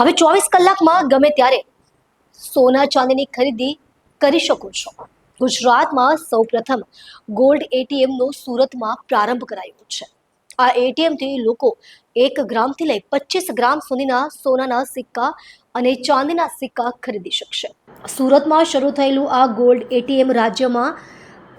હવે ચોવીસ કલાકમાં ગમે ત્યારે સોના ચાંદીની ખરીદી કરી શકો છો. ગુજરાતમાં સૌપ્રથમ ગોલ્ડ એટીએમનો સુરતમાં પ્રારંભ કરાયો છે. આ એટીએમથી લોકો એક ગ્રામથી લઈ પચીસ ગ્રામ સુધીના સોનાના સિક્કા અને ચાંદીના સિક્કા ખરીદી શકશે. સુરતમાં શરૂ થયેલું આ ગોલ્ડ એટીએમ રાજ્યમાં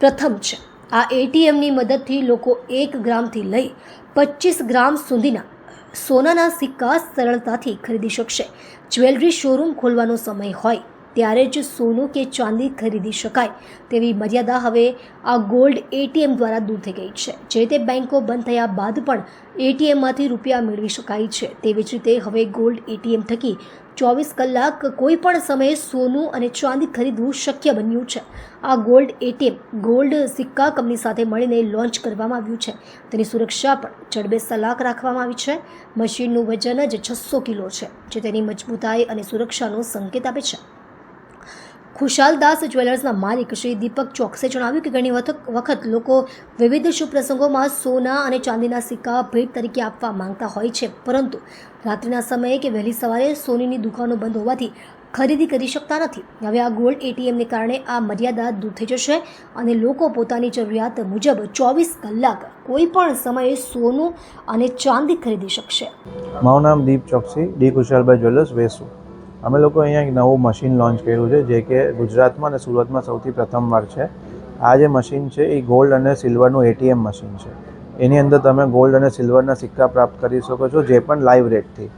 પ્રથમ છે. આ એટીએમની મદદથી લોકો એક ગ્રામથી લઈ પચીસ ગ્રામ સુધીના સોનાના સિક્કા સરળતાથી ખરીદી શકશે. જ્વેલરી શોરૂમ ખોલવાનો સમય હોય. ત્યારે જ સોનું કે ચાંદી ખરીદી શકાય તેવી મર્યાદા હવે આ ગોલ્ડ એટીએમ દ્વારા દૂર થઈ ગઈ છે. જે તે બેન્કો બંધ થયા બાદ પણ એટીએમમાંથી રૂપિયા મેળવી શકાય છે તેવી જ રીતે હવે ગોલ્ડ એટીએમ થકી ચોવીસ કલાક કોઈ પણ સમયે સોનું અને ચાંદી ખરીદવું શક્ય બન્યું છે. આ ગોલ્ડ એટીએમ ગોલ્ડ સિક્કા કંપની સાથે મળીને લોન્ચ કરવામાં આવ્યું છે. તેની સુરક્ષા પણ જડબે સલાક રાખવામાં આવી છે. મશીનનું વજન જ છસો કિલો છે, જે તેની મજબૂતાઈ અને સુરક્ષાનો સંકેત આપે છે. ખુશાલદાસ જ્વેલર્સના માલિક શ્રી દીપક ચોકસે જણાવ્યું કે ઘણી વખત લોકો વિવિધ શુભ પ્રસંગોમાં સોના અને ચાંદીના સિક્કા ભેટ તરીકે આપવા માંગતા હોય છે. પરંતુ રાત્રિના સમયે કે વહેલી સવારે સોનીની દુકાનો બંધ હોવાથી ખરીદી કરી શકતા નથી. હવે આ ગોલ્ડ એટીએમને કારણે આ મર્યાદા દૂર થઈ જશે અને લોકો પોતાની જરૂરિયાત મુજબ ચોવીસ કલાક કોઈ પણ સમયે સોનું અને ચાંદી ખરીદી શકશે. મારું નામ દીપ ચોકસી, ડી કુશાલભાઈ જ્વેલર્સ, વેસુ. અમે લોકો અહીંયા એક નવું મશીન લોન્ચ કર્યું છે, જે કે ગુજરાતમાં અને સુરતમાં સૌથી પ્રથમવાર છે. આ જે મશીન છે, એ ગોલ્ડ અને સિલ્વરનું એટીએમ મશીન છે. એની અંદર તમે ગોલ્ડ અને સિલ્વરના સિક્કા પ્રાપ્ત કરી શકો છો, જે પણ લાઈવ રેટથી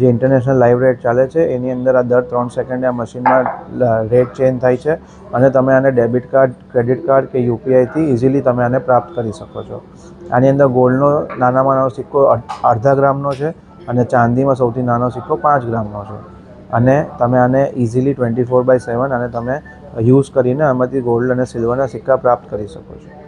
જે ઇન્ટરનેશનલ લાઈવ રેટ ચાલે છે, એની અંદર આ દર ત્રણ સેકન્ડે આ મશીનમાં રેટ ચેન્જ થાય છે અને તમે આને ડેબિટ કાર્ડ ક્રેડિટ કાર્ડ કે યુપીઆઈથી ઇઝીલી તમે આને પ્રાપ્ત કરી શકો છો. આની અંદર ગોલ્ડનો નાનામાં નાનો સિક્કો અડધા ગ્રામનો છે અને ચાંદીમાં સૌથી નાનો સિક્કો પાંચ ગ્રામનો છે. અને તમે આને easily twenty four by seven અને તમે યુઝ કરીને આમાંથી ગોલ્ડ અને સિલ્વરના સિક્કા પ્રાપ્ત કરી શકો છો.